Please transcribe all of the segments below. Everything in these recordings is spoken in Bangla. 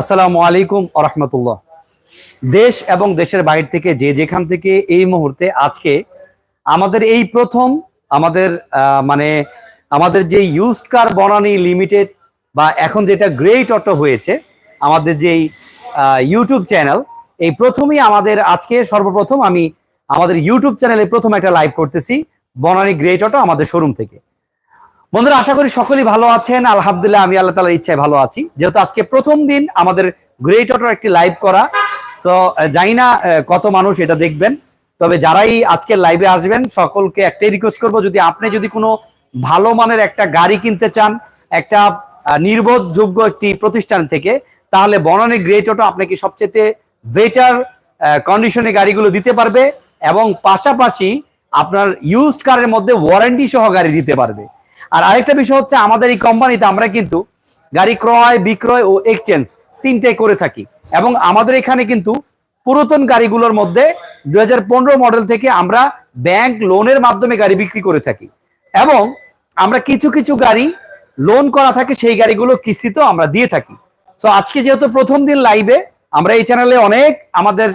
আসসালামু আলাইকুম আরহামতুল্লাহ দেশ এবং দেশের বাইরে থেকে যে যেখান থেকে এই মুহূর্তে আজকে আমাদের এই প্রথম আমাদের মানে আমাদের যে ইউজড কার বনানি লিমিটেড বা এখন যেটা গ্রেট অটো হয়েছে, আমাদের যেই ইউটিউব চ্যানেল এই প্রথমেই আমাদের আজকে সর্বপ্রথম আমি আমাদের ইউটিউব চ্যানেলে প্রথম একটা লাইভ করতেছি, বনানী গ্রেট অটো আমাদের শোরুম থেকে। বন্ধুরা, আশা করি সকলেই ভালো আছেন। আলহামদুলিল্লাহ, আমি আল্লাহ তালার ইচ্ছায় ভালো আছি। যেহেতু আজকে প্রথম দিন আমাদের গ্রেট অটোর একটি লাইভ করা তো জানি না কত মানুষ এটা দেখবেন। তবে যারাই আজকে লাইভে আসবেন, সকলকে একটাই রিকোয়েস্ট করব, যদি আপনি যদি কোনো ভালো মানের একটা গাড়ি কিনতে চান, একটা নির্ভরযোগ্য একটি প্রতিষ্ঠান থেকে, তাহলে বনানী গ্রেট অটো আপনাকে সবচেয়ে বেটার কন্ডিশনে গাড়িগুলো দিতে পারবে এবং পাশাপাশি আপনার ইউজড কারের মধ্যে ওয়ারেন্টি সহ গাড়ি দিতে পারবে। আর আরেকটা বিষয় হচ্ছে আমাদের এই কোম্পানিতে আমরা কিন্তু গাড়ি ক্রয়, বিক্রয় ও এক্সচেঞ্জ তিনটাই করে থাকি। এবং আমাদের এখানে কিন্তু পুরাতন গাড়িগুলোর মধ্যে দুই হাজার পনেরো মডেল থেকে আমরা ব্যাংক লোনের মাধ্যমে গাড়ি বিক্রি করে থাকি। এবং আমরা কিছু কিছু গাড়ি লোন করা থাকে, সেই গাড়িগুলো কিস্তিতেও আমরা দিয়ে থাকি। সো আজকে যেহেতু প্রথম দিন লাইভে আমরা এই চ্যানেলে অনেক আমাদের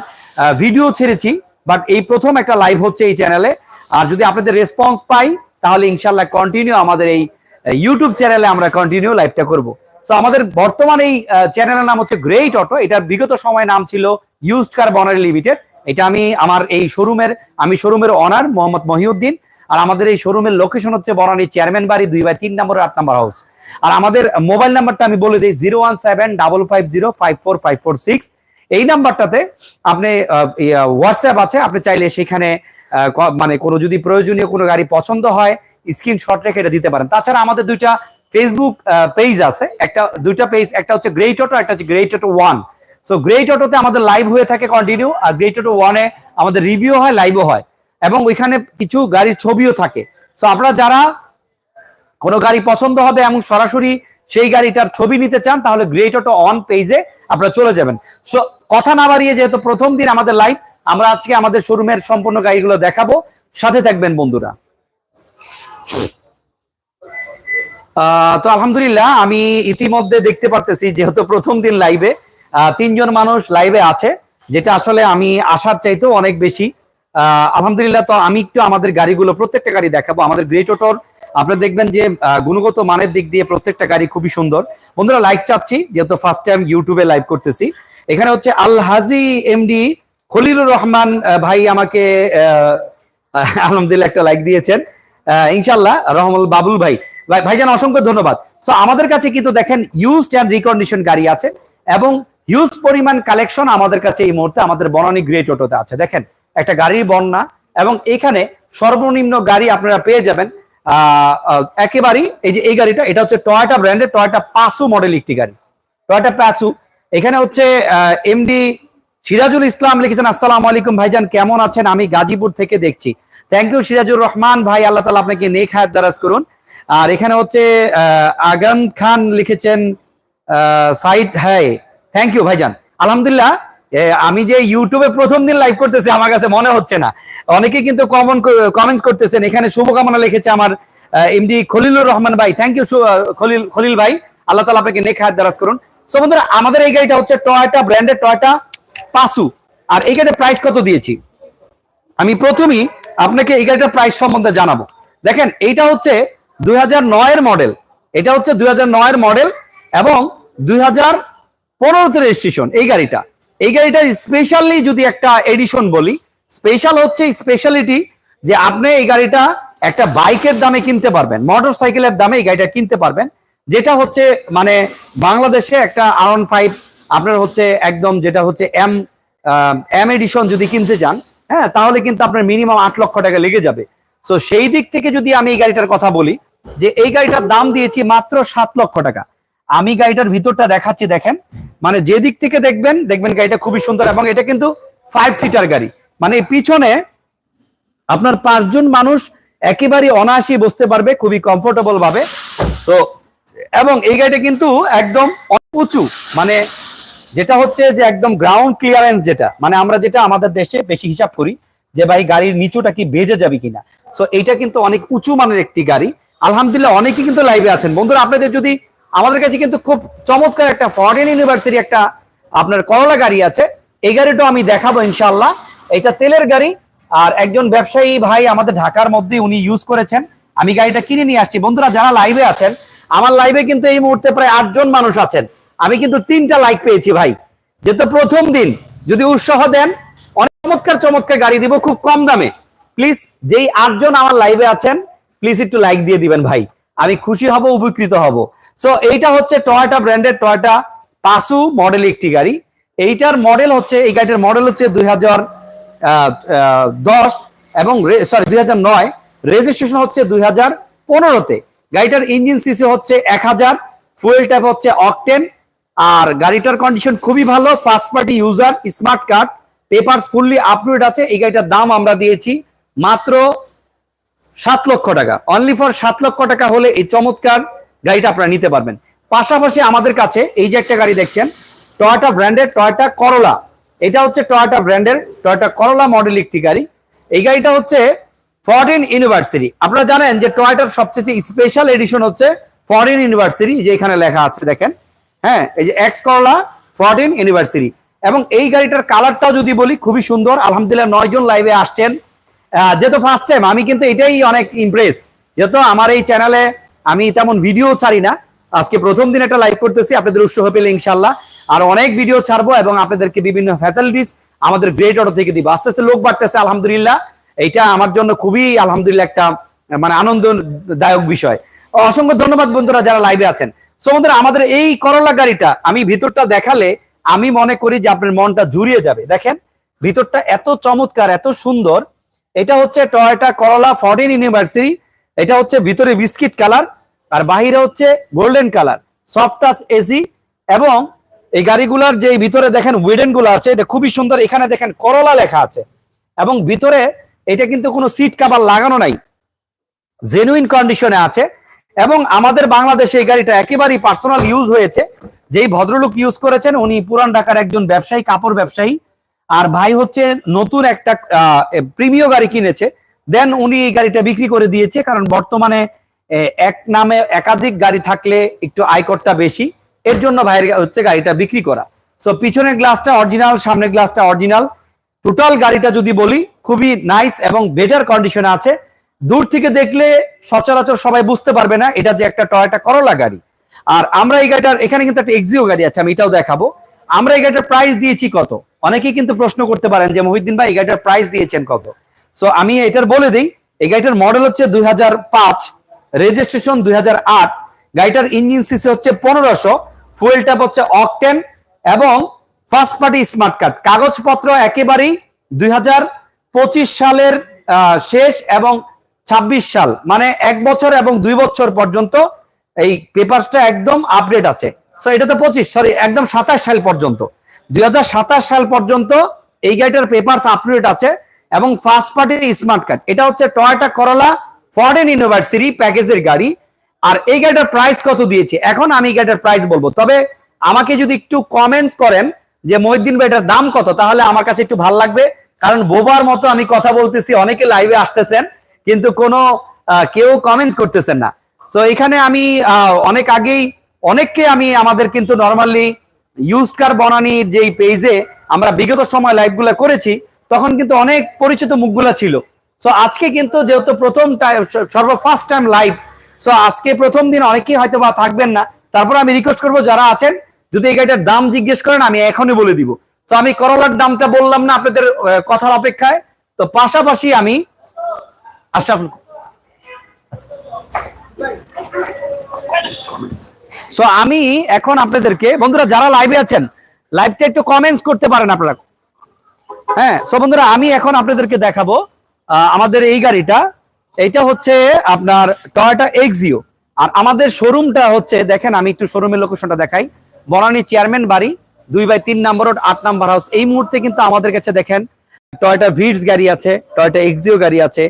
ভিডিও ছেড়েছি বাট এই প্রথম একটা লাইভ হচ্ছে এই চ্যানেলে আর যদি আপনাদের রেসপন্স পাই তাহলে ইনশাল্লাহ কন্টিনিউ আমাদের এই ইউটিউব চ্যানেলে আমরা কন্টিনিউ লাইভটা করব। সো আমাদের বর্তমান এই চ্যানেলের নাম হচ্ছে গ্রেট অটো এটার বিগত সময় নাম ছিল ইউজড কার বনারি লিমিটেড এটা আমি আমার এই শোরুমের আমি শোরুমের অনার মোহাম্মদ মহিউদ্দিন। আর আমাদের এই শোরুমের লোকেশন হচ্ছে বনানী চেয়ারম্যান বাড়ি দুই বাই তিন নম্বর আট নম্বর হাউস আর আমাদের মোবাইল নাম্বারটা আমি বলে দিই zero one seven double five zero five four five four six এই নাম্বারটাতে আপনি হোয়াটসঅ্যাপ আছে। আপনি চাইলে সেখানে মানে কোনো যদি প্রয়োজনীয় কোনো গাড়ি পছন্দ হয় স্ক্রিনশট রেখে এটা দিতে পারেন। তাছাড়া আমাদের দুইটা ফেসবুক পেজ আছে। একটা, দুইটা পেজ একটা হচ্ছে গ্রেট অটো একটা হচ্ছে great auto one so great অটোতে আমাদের লাইভ হয়ে থাকে কন্টিনিউ আর গ্রেট অটো ওয়ানে আমাদের রিভিউ হয় লাইভও হয়। এবং ওইখানে কিছু গাড়ির ছবিও থাকে। সো আপনারা যারা কোনো গাড়ি পছন্দ হবে এবং সরাসরি সেই গাড়িটার ছবি নিতে চান, তাহলে গ্রেট অটো অন পেজে আপনারা চলে যাবেন। সো কথা না বাড়িয়ে যেহেতু প্রথম দিন আমাদের লাইভ আমরা আজকে আমাদের শোরুমের সম্পূর্ণ গাড়িগুলো দেখাবো। সাথে থাকবেন বন্ধুরা। তো আলহামদুলিল্লাহ, আমি ইতিমধ্যে দেখতে পারতেছি, যেহেতু প্রথম দিন লাইভে তিনজন মানুষ লাইভে আছে, যেটা আসলে আমি আসার চাইতেও অনেক বেশি। আলহামদুলিল্লাহ, তো আমি একটু আমাদের গাড়িগুলো, প্রত্যেকটা গাড়ি দেখাবো। আমাদের গ্রেট অটোর আপনারা দেখবেন যে গুণগত মানের দিক দিয়ে প্রত্যেকটা গাড়ি খুবই সুন্দর। বন্ধুরা লাইক চাচ্ছি, যেহেতু ফার্স্ট টাইম ইউটিউবে লাইভ করতেছি। এখানে হচ্ছে আল হাজি এমডি খলিলুর রহমান ভাই আমাকে আলহামদুলিল্লাহ একটা লাইক দিয়েছেন। ইনশাল্লাহ রহমুল বাবুল ভাই। ভাই, ভাইজান, অসংখ্য ধন্যবাদ। সো আমাদের কাছে কিন্তু দেখেন ইউজড অ্যান্ড রিকন্ডিশন গাড়ি আছে এবং হিউজ পরিমাণ কালেকশন আমাদের কাছে এই মুহূর্তে আমাদের বনানী গ্রেট অটোতে আছে। দেখেন, একটা গাড়ির বন্যা এবং এখানে সর্বনিম্ন গাড়ি আপনারা পেয়ে যাবেন। একেবারেই এই যে এই গাড়িটা, এটা হচ্ছে টয়টা ব্র্যান্ডের টয়টা পাসু মডেল একটি গাড়ি। টয়টা পাসু এখানে হচ্ছে এমডি সিরাজুল ইসলাম লিখেছেন, আসসালামু আলাইকুম ভাইজান, কেমন আছেন? আমি গাজীপুর থেকে দেখছি। থ্যাংক ইউ সিরাজুর রহমান ভাই, আল্লাহ তালা আপনাকে নেক হায়াত দারাজ করুন। আর এখানে হচ্ছে আগান খান লিখেছেন সাইড হ্যাঁ থ্যাংক ইউ ভাইজান। আলহামদুলিল্লাহ আমি যে ইউটিউবে প্রথম দিন লাইভ করতেছি, আমার কাছে মনে হচ্ছে না। অনেকে কিন্তু কমন কমেন্টস করতেছেন, এখানে শুভকামনা লিখেছে আমার এমডি খলিলুর রহমান ভাই। থ্যাংক ইউ খলিল খলিল ভাই, আল্লাহ তালা আপনাকে নেক হায়াত দারাজ করুন। সো বন্ধুরা, আমাদের এই গাড়িটা হচ্ছে টয়টা ব্র্যান্ডের টয়টা পাসু আর এই গাড়িটার প্রাইস কত দিয়েছি? আমি প্রথমেই আপনাকে এই গাড়িটার প্রাইস সম্বন্ধে জানাব। দেখেন, এইটা হচ্ছে দুই এর মডেল এটা হচ্ছে দুই এর মডেল এবং দুই হাজার পনেরোতে রেজিস্ট্রেশন এই গাড়িটা। এই গাড়িটা স্পেশালি যদি একটা এডিশন বলি স্পেশাল হচ্ছে স্পেশালিটি যে আপনি এই গাড়িটা একটা বাইকের দামে কিনতে পারবেন মোটর সাইকেলের দামে এই গাড়িটা কিনতে পারবেন, যেটা হচ্ছে মানে বাংলাদেশে একটা আর ফাইভ আপনার হচ্ছে একদম যেটা হচ্ছে এম এম এডিশন যদি কিনতে চান হ্যাঁ তাহলে কিন্তু আপনার মিনিমাম আট লক্ষ টাকা লেগে যাবে। সো সেই দিক থেকে যদি আমি এই গাড়িটার কথা বলি, যে এই গাড়িটার দাম দিয়েছি মাত্র সাত লক্ষ টাকা। আমি গাড়িটার ভিতরটা দেখাচ্ছি, দেখেন। মানে যে দিক থেকে দেখবেন দেখবেন গাড়িটা খুবই সুন্দর এবং এটা কিন্তু ফাইভ সিটার গাড়ি। মানে পিছনে আপনার পাঁচজন মানুষ একেবারে অনায়াসই বসতে পারবে খুবই কমফোর্টেবল ভাবে। তো এবং এই গাড়িটা কিন্তু একদম উঁচু। মানে যেটা হচ্ছে যে একদম গ্রাউন্ড ক্লিয়ারেন্স যেটা মানে আমরা যেটা আমাদের দেশে বেশি হিসাব করি যে ভাই গাড়ির নিচুটা কি বেজে যাবে কিনা। সো এইটা কিন্তু অনেক উঁচু মানের একটি গাড়ি। আলহামদুলিল্লাহ অনেকেই কিন্তু লাইভে আছেন। বন্ধুরা, আপনাদের যদি আমাদের কাছে কিন্তু খুব চমৎকার একটা ফরেন ইউনিভার্সিটি একটা আপনার করলা গাড়ি আছে, এই গাড়িটাও আমি দেখাবো ইনশাল্লাহ এটা তেলের গাড়ি, আর একজন ব্যবসায়ী ভাই আমাদের ঢাকার মধ্যে উনি ইউজ করেছেন। আমি গাড়িটা কিনে নিয়ে আসছি। বন্ধুরা, যারা লাইভে আছেন, আমার লাইভে কিন্তু এই মুহূর্তে প্রায় আটজন মানুষ আছেন। আমি কিন্তু তিনটা লাইক পেয়েছি ভাই। যেহেতু প্রথম দিন, যদি উৎসাহ দেন, অনেক চমৎকার চমৎকার গাড়ি দিব, খুব কম দামে। প্লিজ যেই আটজন আমার লাইভে আছেন প্লিজ একটু লাইক দিয়ে দিবেন ভাই। আমি খুশি হব, উপকৃত হব। সো এইটা হচ্ছে টয়োটা ব্র্যান্ডের টয়োটা পাসু মডেল একটি গাড়ি। এইটার মডেল হচ্ছে, এই গাড়িটার মডেল হচ্ছে দুই দশ এবং সরি দুই নয়। রেজিস্ট্রেশন হচ্ছে দুই হাজার পনেরোতে। গাড়িটার ইঞ্জিন সিসি হচ্ছে এক হাজার ফুয়েল ট্যাপ হচ্ছে অকটেন আর গাড়িটার কন্ডিশন খুবই ভালো first party user smart card paper fully update আছে, এই গাড়িটার দাম আমরা দিয়েছি মাত্র সাত লক্ষ টাকা। অনলি ফর সাত লক্ষ টাকা হলে এই চমৎকার গাড়িটা আপনারা নিতে পারবেন। পাশাপাশি আমাদের কাছে এই যে একটা গাড়ি দেখছেন টয়োটা ব্র্যান্ডের টয়টা করলা এটা হচ্ছে টয়োটা ব্র্যান্ডের টয়োটা করলা মডেল একটি গাড়ি। এই গাড়িটা হচ্ছে ফরেন ইউনিভার্সিটি আপনারা জানেন যে টয়োটার সবচেয়ে স্পেশাল এডিশন হচ্ছে ফরেন ইউনিভার্সিটি যে এখানে লেখা আছে, দেখেন। হ্যাঁ এই যে এক্স করলা ফরেন ইউনিভার্সিটি এবং এই গাড়িটার কালারটাও যদি বলি, খুবই সুন্দর। আলহামদুলিল্লাহ নয় জন লাইভে আসছেন। যেহেতু ফার্স্ট টাইম আমি কিন্তু এটাই অনেক ইমপ্রেস যেহেতু আমার এই চ্যানেলে আমি তেমন ভিডিও ছাড়ি না। আজকে প্রথম দিন একটা লাইভ করতেছি, আপনাদের উৎসাহ পেলে ইনশাল্লাহ আর অনেক ভিডিও ছাড়বো এবং আপনাদেরকে বিভিন্ন ফ্যাসিলিটিস আমাদের গ্রেট অর্ডার থেকে দিব। আস্তে আস্তে লোক বাড়তেছে, আলহামদুলিল্লাহ। এইটা আমার জন্য খুবই আলহামদুলিল্লাহ একটা মানে আনন্দদায়ক বিষয়। অসংখ্য ধন্যবাদ বন্ধুরা যারা লাইভে আছেন। সো বন্ধুরা, আমাদের এই করলা গাড়িটা আমি ভিতরটা দেখালে আমি মনে করি যে আপনার মনটা জুড়িয়ে যাবে। দেখেন, ভিতরটা এত চমৎকার, এত সুন্দর। এটা হচ্ছে টয়োটা করলা ফরেন ইউনিভার্সিটি এটা হচ্ছে ভিতরে বিস্কিট কালার, আর বাহিরে হচ্ছে golden colour soft touch AC এবং এই গাড়িগুলার যে ভিতরে দেখেন উইডেনগুলো আছে, এটা খুবই সুন্দর। এখানে দেখেন করলা লেখা আছে, এবং ভিতরে এটা কিন্তু কোনো সিট কাভার লাগানো নাই। জেনুইন কন্ডিশনে আছে। এবং আমাদের বাংলাদেশে এই গাড়িটা একেবারেই পার্সোনাল ইউজ হয়েছে। যেই ভদ্রলোক ইউজ করেছেন, উনি পুরান ঢাকার একজন ব্যবসায়ী, কাপড় ব্যবসায়ী। আর ভাই হচ্ছে নতুন একটা প্রিমিয় গাড়ি কিনেছে। দেন উনি এই গাড়িটা বিক্রি করে দিয়েছে, কারণ বর্তমানে এক নামে একাধিক গাড়ি থাকলে একটু আয়করটা বেশি। এর জন্য ভাইয়ের হচ্ছে গাড়িটা বিক্রি করা। সো পিছনের গ্লাসটা অরিজিনাল সামনের গ্লাসটা অরিজিনাল টোটাল গাড়িটা যদি বলি, খুবই নাইস এবং বেটার কন্ডিশনে আছে। দূর থেকে দেখলে সচরাচর সবাই বুঝতে পারবে না এটা যে একটা টয়টা করলা গাড়ি। আর আমরা এই গাড়িটার, এখানে কিন্তু একটা এক্সিও গাড়ি আছে, আমি এটাও দেখাবো। আমরা এই গাড়িটার প্রাইস দিয়েছি কত? অনেকেই কিন্তু প্রশ্ন করতে পারেন যে, মহিউদ্দিন ভাই, এই গাড়িটার প্রাইস দিয়েছেন কত? সো আমি এটার বলে দিই, এই গাড়িটার মডেল হচ্ছে দুই হাজার পাঁচ রেজিস্ট্রেশন দুই হাজার আট। গাড়িটার ইঞ্জিন সিসি হচ্ছে পনেরোশো ফুয়েল ট্যাপ হচ্ছে অকটেন এবং ফার্স্ট পার্টি স্মার্ট কার্ড কাগজপত্র একেবারেই দুই হাজার পঁচিশ সালের শেষ এবং ২৬ সাল মানে এক বছর এবং দুই বছর পর্যন্ত এই পেপারসটা একদম আপডেট আছে। সো এটা তো পঁচিশ সরি একদম সাতাশ সাল পর্যন্ত। দুই হাজার সাতাশ সাল পর্যন্ত এই গাড়িটার পেপারস আপডেট আছে এবং ফার্স্ট পার্টির স্মার্ট কার্ড এটা হচ্ছে টয়োটা করলা ফরেন ইউনিভার্সিটি প্যাকেজের গাড়ি। আর এই গাড়িটার প্রাইস কত দিয়েছে? এখন আমি এই গাড়িটার প্রাইস বলব। তবে আমাকে যদি একটু কমেন্টস করেন যে মহিদ্দিন ভাই, এটার দাম কত? তাহলে আমার কাছে একটু ভালো লাগবে। কারণ বোবার মতো আমি কথা বলতেছি, অনেকে লাইভে আসতেছেন। কিন্তু কোনো কেউ কমেন্টস করতেছেন না। তো এখানে আমি অনেক আগেই, অনেককে আমি আমাদের কিন্তু নর্মালি ইউজ কার বনানির যেই পেজে আমরা বিগত সময় লাইভগুলো করেছি, তখন কিন্তু অনেক পরিচিত মুখগুলা ছিল। সো আজকে কিন্তু যেহেতু প্রথম টাইম সর্ব ফার্স্ট টাইম লাইভ সো আজকে প্রথম দিন অনেকেই হয়তো বা থাকবেন না। তারপর আমি রিকোয়েস্ট করব, যারা আছেন, যদি এই গাড়িটার দাম জিজ্ঞেস করেন, আমি এখনই বলে দিব। তো আমি করলার দামটা বললাম না আপনাদের কথার অপেক্ষায়। তো পাশাপাশি আমি আশরাফ সো আমি এখন আপনাদেরকে, বন্ধুরা, যারা লাইভে আছেন লাইভটা একটু কমেন্টস করতে পারেন আপনারা। হ্যাঁ সো বন্ধুরা, আমি এখন আপনাদেরকে দেখাবো আমাদের এই গাড়িটা। এইটা হচ্ছে আপনার টয়োটা এক্সিও আর আমাদের শোরুমটা হচ্ছে, দেখেন, আমি একটু শোরুমের লোকেশনটা দেখাই। বনানী চেয়ারম্যান বাড়ি, দুই বাই তিন নাম্বার রোড আট নাম্বার হাউস এই মুহূর্তে কিন্তু আমাদের কাছে দেখেন টয়োটা ভিডস গাড়ি আছে টয়োটা এক্সিও গাড়ি আছে।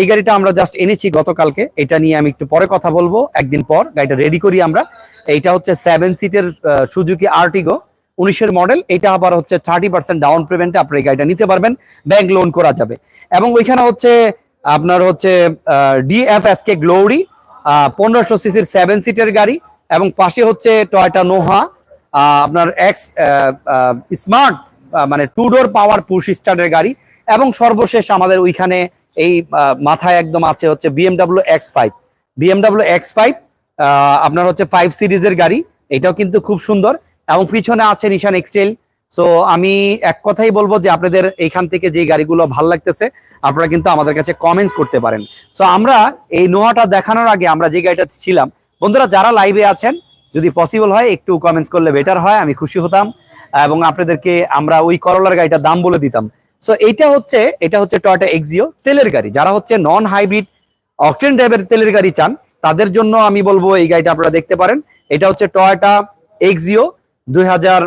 এই গাড়িটা আমরা জাস্ট এনেছি গতকালকে। এটা নিয়ে আমি একটু পরে কথা বলব। একদিন পর গাড়িটা রেডি করি আমরা। এইটা হচ্ছে সেভেন সিটের সুজুকি আর্টিগো উনিশের মডেল এটা আবার হচ্ছে থার্টি পার্সেন্ট ডাউন পেমেন্টে আপনি এই গাড়িটা নিতে পারবেন। ব্যাংক লোন করা যাবে। এবং ওইখানে হচ্ছে আপনার হচ্ছে ডিএফএস কে গ্লোরি পনেরোশো সিসির সেভেন সিটের গাড়ি এবং পাশে হচ্ছে টয়টা নোহা আপনার এক্স স্মার্ট মানে টু ডোর পাওয়ার পুশ স্টার্টের গাড়ি। এবং সর্বশেষ আমাদের ওইখানে এই মাথায় একদম আছে হচ্ছে BMW X five BMW X five আপনার হচ্ছে ফাইভ সিরিজের গাড়ি, এটাও কিন্তু খুব সুন্দর। এবং পিছনে আছে নিশান এক্সটেল সো আমি এক কথাই বলব যে আপনাদের এইখান থেকে যে গাড়িগুলো ভালো লাগতেছে, আপনারা কিন্তু আমাদের কাছে কমেন্টস করতে পারেন। সো আমরা এই নোয়াটা দেখানোর আগে আমরা যে গাড়িটা ছিলাম, বন্ধুরা যারা লাইভে আছেন, যদি পসিবল হয়, একটু কমেন্টস করলে বেটার হয়, আমি খুশি হতাম। এবং আপনাদেরকে আমরা ওই করলার গাড়িটার দাম বলে দিতাম। সো এইটা হচ্ছে, এটা হচ্ছে টয়টা এক্সিও তেলের গাড়ি। যারা হচ্ছে নন হাইব্রিড অকটেন ড্রাইভের তেলের গাড়ি চান, তাদের জন্য আমি বলব এই গাড়িটা আপনারা দেখতে পারেন। এটা হচ্ছে টয়টা এক্সিও দুই হাজার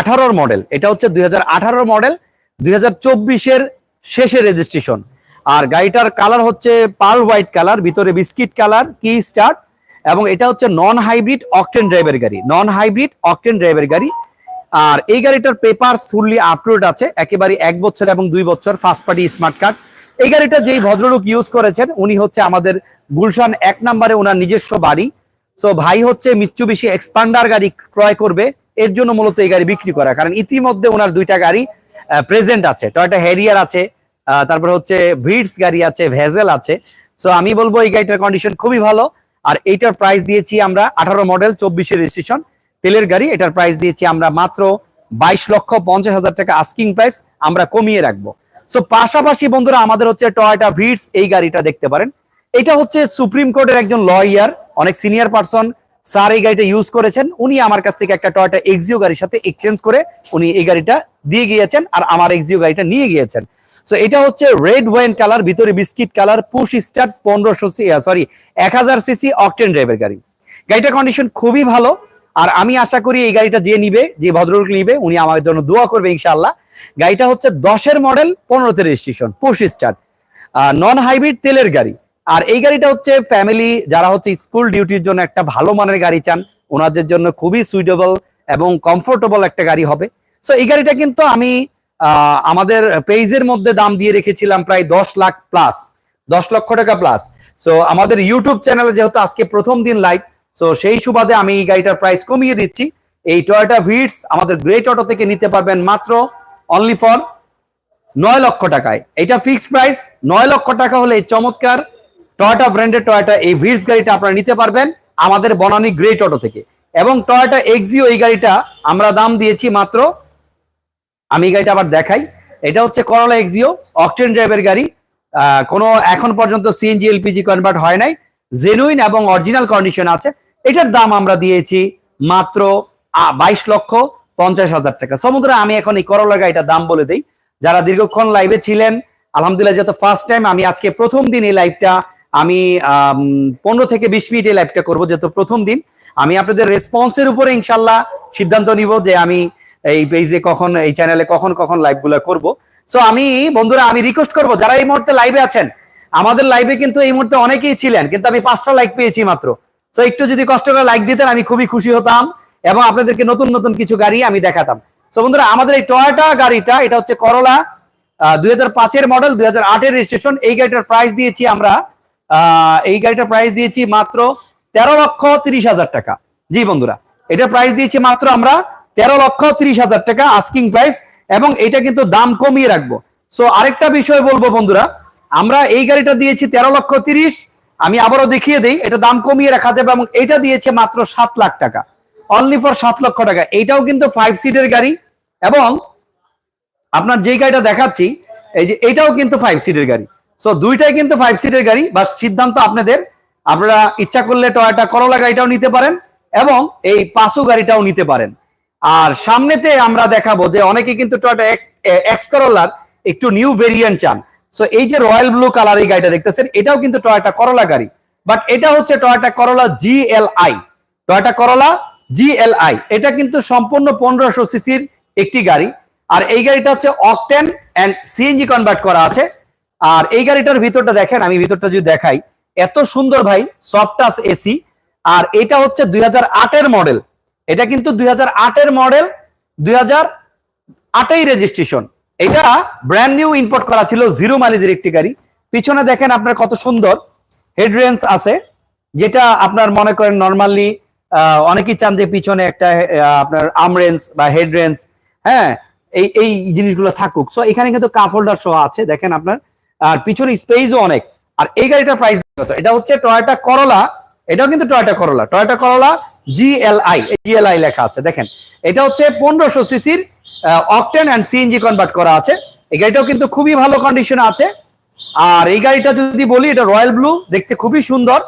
আঠারোর মডেল এটা হচ্ছে দুই হাজার আঠারোর মডেল দুই হাজার চব্বিশের শেষে রেজিস্ট্রেশন আর গাড়িটার কালার হচ্ছে পার্ল হোয়াইট কালার ভিতরে বিস্কিট কালার কি স্টার্ট, এবং এটা হচ্ছে নন হাইব্রিড অকটেন ড্রাইভের গাড়ি। নন হাইব্রিড অকটেন ড্রাইভের গাড়ি। আর এই গাড়িটার পেপার ফুললি আপলোড আছে, একেবারে এক বছর এবং দুই বছর ফার্স্ট পার্টি স্মার্ট কার্ড এই গাড়িটা যেই ভদ্রলোক ইউজ করেছেন, উনি হচ্ছে আমাদের গুলশান এক নম্বরে ওনার নিজস্ব বাড়ি। সো ভাই হচ্ছে মিচ্ছুবিশি এক্সপান্ডার গাড়ি ক্রয় করবে, এর জন্য মূলত এই গাড়ি বিক্রি করা। কারণ ইতিমধ্যে ওনার দুইটা গাড়ি প্রেজেন্ট আছে। টয়টা হ্যারিয়ার আছে তারপর হচ্ছে ভিডস গাড়ি আছে ভেজেল আছে। সো আমি বলব এই গাড়িটার কন্ডিশন খুবই ভালো। আর এইটার প্রাইস দিয়েছি আমরা আঠারো মডেল চব্বিশের রেজিস্ট্রেশন তেলের গাড়ি, এটার প্রাইস দিয়েছি আমরা মাত্র বাইশ লক্ষ পঞ্চাশ হাজার টাকা আস্কিং প্রাইস আমরা কমিয়ে রাখব। সো পাশাপাশি বন্ধুরা, আমাদের হচ্ছে টয়টা ভিডস এই গাড়িটা দেখতে পারেন। এটা হচ্ছে সুপ্রিম কোর্টের একজন লয়ার অনেক সিনিয়র পারসন স্যার এই গাড়িটা ইউজ করেছেন। উনি আমার কাছ থেকে একটা টয়টা এক্সিও গাড়ির সাথে এক্সচেঞ্জ করে উনি এই গাড়িটা দিয়ে গিয়েছেন আর আমার এক্সিও গাড়িটা নিয়ে গিয়েছেন। সো এটা হচ্ছে রেড ওয়াইন কালার ভিতরে বিস্কিট কালার পুশ স্টার্ট পনেরোশো সি সরি এক হাজার সিসি অকটেন ড্রাইভের গাড়ি। গাড়িটার কন্ডিশন খুবই ভালো। আর আমি আশা করি এই গাড়িটা যে নিবে, যে ভদ্রলোক নিবে, উনি আমার জন্য দোয়া করবে ইনশাআল্লাহ। গাড়িটা হচ্ছে দশের মডেল পনেরোতে registration push start non hybrid তেলের গাড়ি। আর এই গাড়িটা হচ্ছে ফ্যামিলি যারা হচ্ছে স্কুল ডিউটির জন্য একটা ভালো মানের গাড়ি চান, ওনাদের জন্য খুবই সুইটেবল এবং কমফোর্টেবল একটা গাড়ি হবে। সো এই গাড়িটা কিন্তু আমি আমাদের পেজের মধ্যে দাম দিয়ে রেখেছিলাম প্রায় দশ লাখ প্লাস দশ লক্ষ টাকা প্লাস সো আমাদের ইউটিউব চ্যানেলে যেহেতু আজকে প্রথম দিন লাইভ সো সেই সুবাদে আমি এই গাড়িটার প্রাইস কমিয়ে দিচ্ছি। এই টয়োটা ভিটস আমাদের গ্রেট অটো থেকে নিতে পারবেন মাত্র অনলি ফর নয় লক্ষ টাকায়। এটা ফিক্সড প্রাইস নয় লক্ষ টাকা হলে চমৎকার টয়োটা ব্র্যান্ডের টয়োটা এই ভিটস গাড়িটা আপনারা নিতে পারবেন আমাদের বনানী গ্রেট অটো থেকে। এবং টয়োটা এক্সিও এই গাড়িটা আমরা দাম দিয়েছি মাত্র, আমি এই গাড়িটা আবার দেখাই। এটা হচ্ছে করলা এক্সিও অকটেন ড্রাইভের গাড়ি। কোনো এখন পর্যন্ত সিএনজি এলপিজি কনভার্ট হয় নাই। জেনুইন এবং অরিজিনাল কন্ডিশন আছে। এটার দাম আমরা দিয়েছি মাত্র বাইশ লক্ষ পঞ্চাশ হাজার টাকা। সমুদ্রে আমি এখন এই করলা গাড়িটার দাম বলে দিই। যারা দীর্ঘক্ষণ লাইভে ছিলেন, আলহামদুলিল্লাহ যত ফার্স্ট টাইম আমি আজকে প্রথম দিন এই লাইভটা আমি পনেরো থেকে বিশ মিনিট এই লাইভটা করব, যেহেতু প্রথম দিন। আমি আপনাদের রেসপন্সের উপরে ইনশাল্লাহ সিদ্ধান্ত নিব যে আমি এই পেজে কখন, এই চ্যানেলে কখন কখন লাইভগুলো করব। সো আমি, বন্ধুরা, আমি রিকোয়েস্ট করব, যারা এই মুহূর্তে লাইভে আছেন, আমাদের লাইভে কিন্তু এই মুহূর্তে অনেকেই ছিলেন, কিন্তু আমি পাঁচটা লাইক পেয়েছি মাত্র। সো একটু যদি কষ্ট করে লাইক দিতেন, আমি খুবই খুশি হতাম এবং আপনাদেরকে নতুন নতুন কিছু গাড়ি আমি দেখাতাম। সো বন্ধুরা, আমাদের এই টয়োটা গাড়িটা, এটা হচ্ছে করলা দুই পাঁচের মডেল দুই আটের রেজিস্ট্রেশন এই গাড়িটার প্রাইস দিয়েছি আমরা এই গাড়িটার প্রাইস দিয়েছি মাত্র তেরো লক্ষ তিরিশ হাজার টাকা। জি, বন্ধুরা, এটা প্রাইস দিয়েছি মাত্র আমরা তেরো লক্ষ তিরিশ হাজার টাকা আস্কিং প্রাইস এবং এটা কিন্তু দাম কমিয়ে রাখব। সো আরেকটা বিষয় বলব বন্ধুরা, আমরা এই গাড়িটা দিয়েছি তেরো লক্ষ তিরিশ আমি আবারও দেখিয়ে দিই, এটা দাম কমিয়ে রাখা যাবে এবং এটা দিয়েছে মাত্র সাত লাখ টাকা। অনলি ফর সাত লক্ষ টাকা। এইটাও কিন্তু ফাইভ সিটের গাড়ি এবং আপনার যেই গাড়িটা দেখাচ্ছি, এই যে এটাও কিন্তু ফাইভ সিটের গাড়ি। সো দুইটাই কিন্তু ফাইভ সিটের গাড়ি বা সিদ্ধান্ত আপনাদের। আপনারা ইচ্ছা করলে টয়টা করলা গাড়িটাও নিতে পারেন এবং এই পাসু গাড়িটাও নিতে পারেন। আর সামনেতে আমরা দেখাবো যে অনেকে কিন্তু টয়টা এক্স করলার একটু নিউ ভেরিয়েন্ট চান। সো এই যে রয়্যাল ব্লু কালার এই গাড়িটা দেখতেছেন, এটাও কিন্তু টয়টা করলা গাড়ি। বাট এটা হচ্ছে টয়টা করলা জিএলআই টয়টা করলা জিএলআই এটা কিন্তু সম্পূর্ণ পনেরোশো সিসির একটি গাড়ি। আর এই গাড়িটা হচ্ছে অকটেন অ্যান্ড সিএনজি কনভার্ট করা আছে। আর এই গাড়িটার ভিতরটা দেখেন, আমি ভিতরটা যদি দেখাই, এত সুন্দর ভাই সফটাস এসি আর এটা হচ্ছে দুই হাজার আট এর মডেল এটা কিন্তু দুই হাজার আট এর মডেল দুই আটেই রেজিস্ট্রেশন এটা ব্র্যান্ড নিউ ইম্পোর্ট করা ছিল জিরো মাইলেজের একটি গাড়ি। পিছনে দেখেন আপনার কত সুন্দর হেড রেঞ্জ আছে, যেটা আপনার মনে করেন নর্মালি অনেকেই চান যে পিছনে একটা আপনার আর্ম রেঞ্জ বা হেড রেঞ্জ হ্যাঁ এই এই জিনিসগুলো থাকুক। সো এখানে কিন্তু কাপ হোল্ডার সহ আছে, দেখেন আপনার। আর পিছনে স্পেসও অনেক। আর এই গাড়িটার প্রাইস কত এটা হচ্ছে টয়োটা করলা এটাও কিন্তু টয়োটা করলা টয়োটা করলা জিএলআই জিএলআই লেখা আছে, দেখেন। এটা হচ্ছে পনেরোশো সিসির অকটেন অ্যান্ড সিএনজি কনভার্ট করা আছে। এই গাড়িটাও কিন্তু খুবই ভালো কন্ডিশনে আছে। আর এই গাড়িটা যদি বলি, এটা রয়্যাল ব্লু, দেখতে খুবই সুন্দর।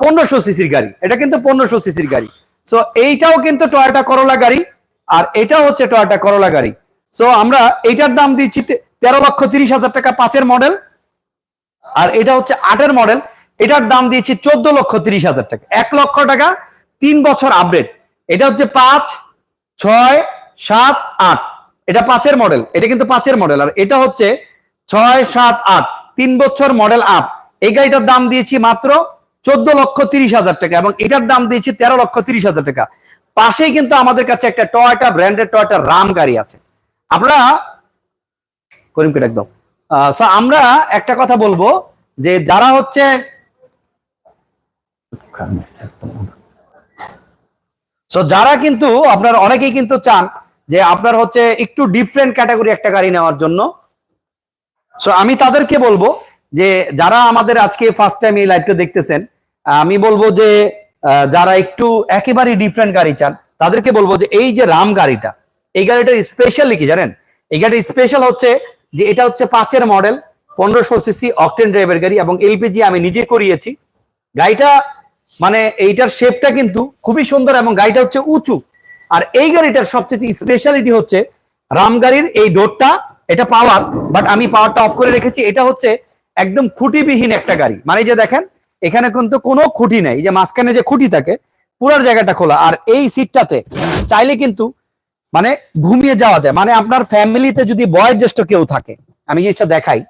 পনেরোশো সিসির গাড়ি। এটা কিন্তু পনেরোশো সিসির গাড়ি। সো এইটাও কিন্তু টয়োটা করলা গাড়ি। আর এটাও হচ্ছে টয়োটা করলা গাড়ি। সো আমরা এইটার দাম দিচ্ছি তেরো লক্ষ তিরিশ হাজার টাকা পাঁচের মডেল আর এটা হচ্ছে আটের মডেল এটার দাম দিয়েছি চোদ্দ লক্ষ তিরিশ হাজার টাকা। এক লক্ষ টাকা, তিন বছর আপডেট এটা হচ্ছে পাঁচ, ছয় সাত আট। এটা পাঁচের মডেল এটা কিন্তু পাঁচের মডেল আর এটা হচ্ছে ছয় সাত আট, তিন বছর মডেল আপ এই গাড়িটার দাম দিয়েছি মাত্র চোদ্দ লক্ষ তিরিশ হাজার টাকা এবং এটার দাম দিয়েছি তেরো লক্ষ তিরিশ হাজার টাকা। পাশেই কিন্তু আমাদের কাছে একটা টয়টা ব্র্যান্ডেড টয়টা রাম গাড়ি আছে। আপনারা করিমকে একদম আমরা একটা কথা বলব যে যারা হচ্ছে যারা কিন্তু, আপনার অনেকেই কিন্তু চান যে আপনার হচ্ছে একটু ডিফারেন্ট ক্যাটাগরি একটা গাড়ি নেওয়ার জন্য। সো আমি তাদেরকে বলব যে যারা আমাদের আজকে ফার্স্ট টাইম এই লাইভটা দেখতেছেন আমি বলব যে যারা একটু একেবারে ডিফারেন্ট গাড়ি চান, তাদেরকে বলব যে এই যে রাম গাড়িটা, এই গাড়িটার স্পেশাল কি জানেন? এই গাড়ির স্পেশাল হচ্ছে যে এটা হচ্ছে পাঁচের মডেল পনেরোশো সিসি অকটেন ড্রাইভের গাড়ি এবং এলপিজি আমি নিজে করিয়েছি। গাড়িটা মানে এইটার শেপটা কিন্তু খুবই সুন্দর এবং গাড়িটা হচ্ছে উঁচু। আর এই গাড়িটার সবচেয়ে স্পেশালিটি হচ্ছে রাম গাড়ির এই ডোরটা এটা পাওয়ার বাট আমি পাওয়ারটা অফ করে রেখেছি। এটা হচ্ছে একদম খুঁটিবিহীন একটা গাড়ি। মানে যে দেখেন, এখানে কিন্তু কোনো খুঁটি নাই। যে মাঝখানে যে খুঁটি থাকে, পুরার জায়গাটা খোলা। আর এই সিটটাতে চাইলে কিন্তু মানে ঘুমিয়ে যাওয়া যায়। মানে আপনার ফ্যামিলিতে যদি বয়োজ্যেষ্ঠ কেউ থাকে, আমি জিনিসটা দেখাই।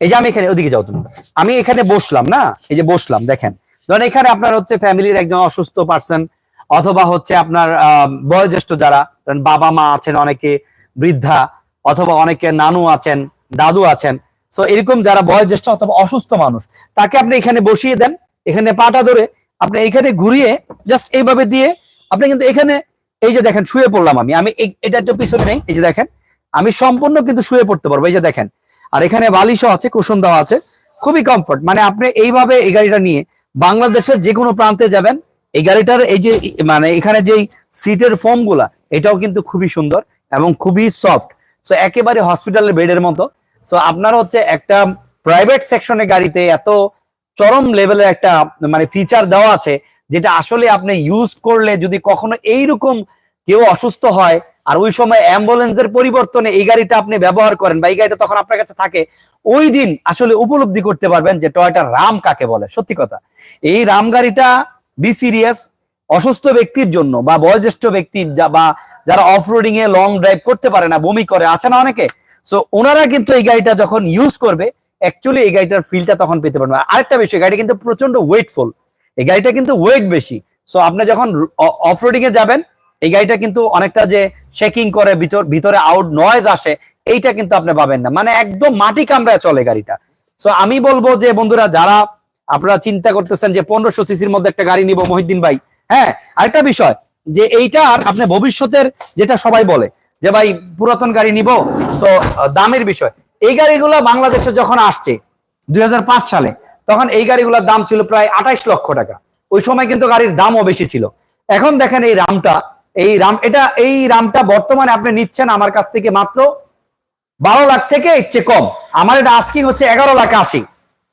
এই যে আমি এখানে, ওদিকে যাও তুমি। আমি এখানে বসলাম না? এই যে বসলাম, দেখেন। ধরেন এখানে আপনার হচ্ছে ফ্যামিলির একজন অসুস্থ পার্সন অথবা হচ্ছে আপনার বয়োজ্যেষ্ঠ যারা বাবা মা আছেন অনেকে, বৃদ্ধা, অথবা অনেকে নানু আছেন, দাদু আছেন সো এরকম যারা বয়োজ্যেষ্ঠ অথবা অসুস্থ মানুষ, তাকে আপনি এখানে বসিয়ে দেন, এখানে পাটা ধরে আপনি এখানে ঘুরিয়ে জাস্ট এইভাবে দিয়ে আপনি কিন্তু এখানে, এই যে দেখেন, শুয়ে পড়লাম আমি আমি এটা একটু পিছনে নেই, এই যে দেখেন, আমি সম্পূর্ণ কিন্তু শুয়ে পড়তে পারব, এই যে দেখেন, আর এখানে বালিশও আছে কুশন দেওয়া আছে, খুবই কমফর্ট মানে আপনি এইভাবে এই গাড়িটা নিয়ে বাংলাদেশের যে কোনো প্রান্তে যাবেন এই গাড়িটার এই যে মানে এখানে যেই সিটের ফোমগুলা, এটাও কিন্তু খুবই সুন্দর এবং খুবই সফট সো একেবারে হসপিটালের বেডের মতো। সো আপনার হচ্ছে একটা প্রাইভেট সেকশনের গাড়িতে এত চরম লেভেলের একটা মানে ফিচার দেওয়া আছে, যেটা আসলে আপনি ইউজ করলে যদি কখনো এইরকম কেউ অসুস্থ হয়, আর ওই সময় অ্যাম্বুলেন্সের পরিবর্তনে এই গাড়িটা আপনি ব্যবহার করেন বা এই গাড়িটা তখন আপনার কাছে থাকে, ওই দিন আসলে উপলব্ধি করতে পারবেন যে টয়টা রাম কাকে বলে। সত্যি কথা। এই রাম গাড়িটা বি সিরিয়াস, অসুস্থ ব্যক্তির জন্য বা বয়োজ্যেষ্ঠ ব্যক্তি বা যারা অফ রোডিং এ লং ড্রাইভ করতে পারে না, বমি করে, আছে না অনেকে? সো ওনারা কিন্তু এই গাড়িটা যখন ইউজ করবে অ্যাকচুয়ালি এই গাড়িটার ফিলটা তখন পেতে পারবে আরেকটা বিষয় গাড়ি কিন্তু প্রচণ্ড ওয়েটফুল এই গাড়িটা কিন্তু ওয়েট বেশি। সো আপনি যখন অফ রোডিং এ যাবেন, এই গাড়িটা কিন্তু অনেকটা যে শেকিং করে, ভিতর, ভিতরে আউট নয়েজ আসে, এইটা কিন্তু আপনি পাবেন না। মানে একদম মাটি কামড়ায় চলে গাড়িটা। সো আমি বলব যে বন্ধুরা, যারা আপনারা চিন্তা করতেছেন যে পনেরোশো সিসির মধ্যে একটা গাড়ি নিব মহিদ্দিন ভাই। হ্যাঁ আরেকটা বিষয়, যে এইটার আপনি ভবিষ্যতের যেটা সবাই বলে, যে ভাই পুরাতন গাড়ি নিব সো দামের বিষয়। এই গাড়িগুলো বাংলাদেশে যখন আসছে, দুই হাজার পাঁচ সালে, তখন এই গাড়িগুলোর দাম ছিল প্রায় আঠাইশ লক্ষ টাকা। ওই সময় কিন্তু গাড়ির দামও বেশি ছিল। এখন দেখেন এই রামটা, এই রাম, এটা, এই রামটা বর্তমানে আপনি নিচ্ছেন আমার কাছ থেকে মাত্র বারো লাখ থেকে এর চেয়ে কম। আমার এটা আস্কিং হচ্ছে এগারো লাখ আশি।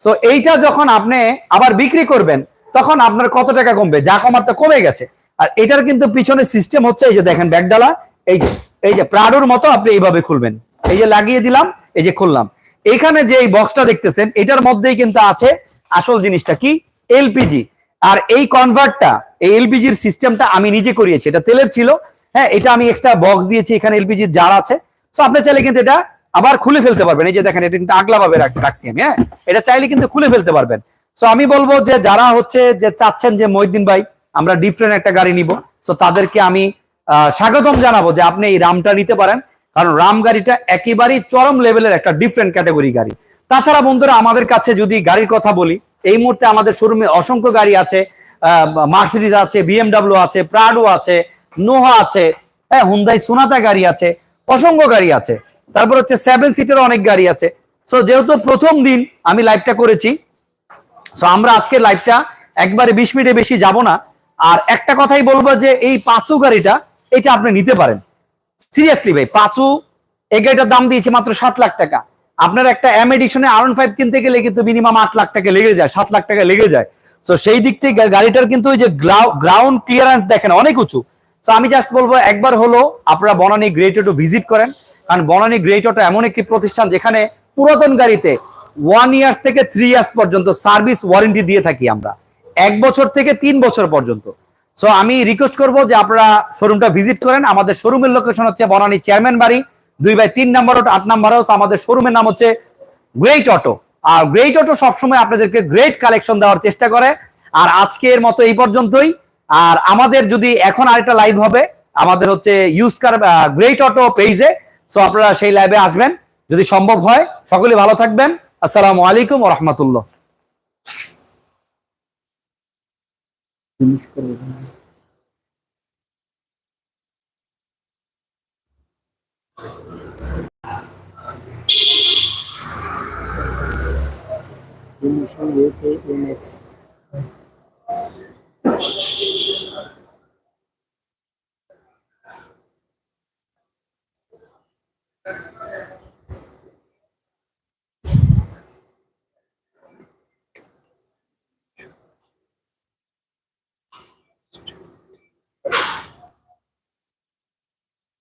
তো এইটা যখন আপনি আবার বিক্রি করবেন, তখন আপনার কত টাকা কমবে? যা কমার তো কমে গেছে। আর এটার কিন্তু পিছনে সিস্টেম হচ্ছে এই যে দেখেন ব্যাগডালা। এই যে এই যে প্রাডোর মতো আপনি এইভাবে খুলবেন। এই যে লাগিয়ে দিলাম, এই যে খুললাম। এখানে যে এই বক্সটা দেখতেছেন, এটার মধ্যেই কিন্তু আছে আসল জিনিসটা কি? এলপিজি আর এই কনভার্টটা এই এলপিজির সিস্টেমটা আমি নিজে করিয়েছি। এটা তেলের ছিল। হ্যাঁ এটা আমি এক্সট্রা বক্স দিয়েছি। এখানে এলপিজির জার আছে। সো আপনি চাইলে কিন্তু এটা আবার খুলে ফেলতে পারবেন। এই যে দেখেন, এটা কিন্তু আগলা ভাবে রাখছি আমি হ্যাঁ? এটা চাইলে কিন্তু খুলে ফেলতে পারবেন। সো আমি বলব যে যারা হচ্ছে যে চাচ্ছেন যে মহিদ্দিন ভাই, আমরা ডিফারেন্ট একটা গাড়ি নিব। সো তাদেরকে আমি স্বাগতম জানাব যে আপনি এই রামটা নিতে পারেন। কারণ রাম গাড়িটা একেবারেই চরম লেভেলের একটা ডিফারেন্ট ক্যাটাগরি গাড়ি। তাছাড়া বন্ধুরা, আমাদের কাছে যদি গাড়ির কথা বলি, এই মুহূর্তে আমাদের শোরুমে অসংখ্য গাড়ি আছে মার্সিডিজ আছে বিএমডাব্লিউ আছে প্রাডো আছে নোহা আছে হ্যাঁ হুন্দাই সোনাতা গাড়ি আছে, অসংখ্য গাড়ি আছে। তারপর হচ্ছে সেভেন সিটের অনেক গাড়ি আছে। সো যেহেতু প্রথম দিন আমি লাইভটা করেছি সো আমরা আজকে লাইভটা একবারে বিশ মিনিটে বেশি যাব না। আর একটা কথাই বলব যে এই পাঁচু গাড়িটা, এটা আপনি নিতে পারেন। সিরিয়াসলি ভাই, পাঁচু, এই গাড়িটার দাম দিয়েছে মাত্র সাত লাখ টাকা। আপনার একটা এম এডিশনে আর ফাইভ কিনতে গেলে কিন্তু মিনিমাম আট লাখ টাকা লেগে যায়, সাত লাখ টাকা লেগে যায়। তো সেই দিক থেকে গাড়িটার কিন্তু ওই যে গ্রাউন্ড ক্লিয়ারেন্স দেখেন, অনেক উঁচু। তো আমি জাস্ট বলব একবার হলো, আপনারা বনানী গ্রেট অটো ভিজিট করেন। কারণ বনানী গ্রেট অটো এমন একটি প্রতিষ্ঠান যেখানে পুরাতন গাড়িতে ওয়ান ইয়ার্স থেকে থ্রি ইয়ার্স পর্যন্ত সার্ভিস ওয়ারেন্টি দিয়ে থাকি আমরা। এক বছর থেকে তিন বছর পর্যন্ত। সো আমি রিকোয়েস্ট করব যে আপনারা শোরুমটা ভিজিট করেন। আমাদের শোরুমের লোকেশন হচ্ছে বনানী চেয়ারম্যান বাড়ি, দুই বাই তিন নাম্বার রোড আট নাম্বার হাউস আমাদের শোরুমের নাম হচ্ছে গ্রেট অটো আর গ্রেট অটো সবসময় আপনাদেরকে গ্রেট কালেকশন দেওয়ার চেষ্টা করে। আর আজকের মতো এই পর্যন্তই। আর আমাদের যদি এখন আরেকটা লাইভ হবে, আমাদের হচ্ছে ইউজ কার গ্রেট অটো পেজে সো আপনারা সেই লাইভে আসবেন। যদি সম্ভব হয়, সকলে ভালো থাকবেন। আসসালামু আলাইকুম রহমতুল্লাহ। Dimensão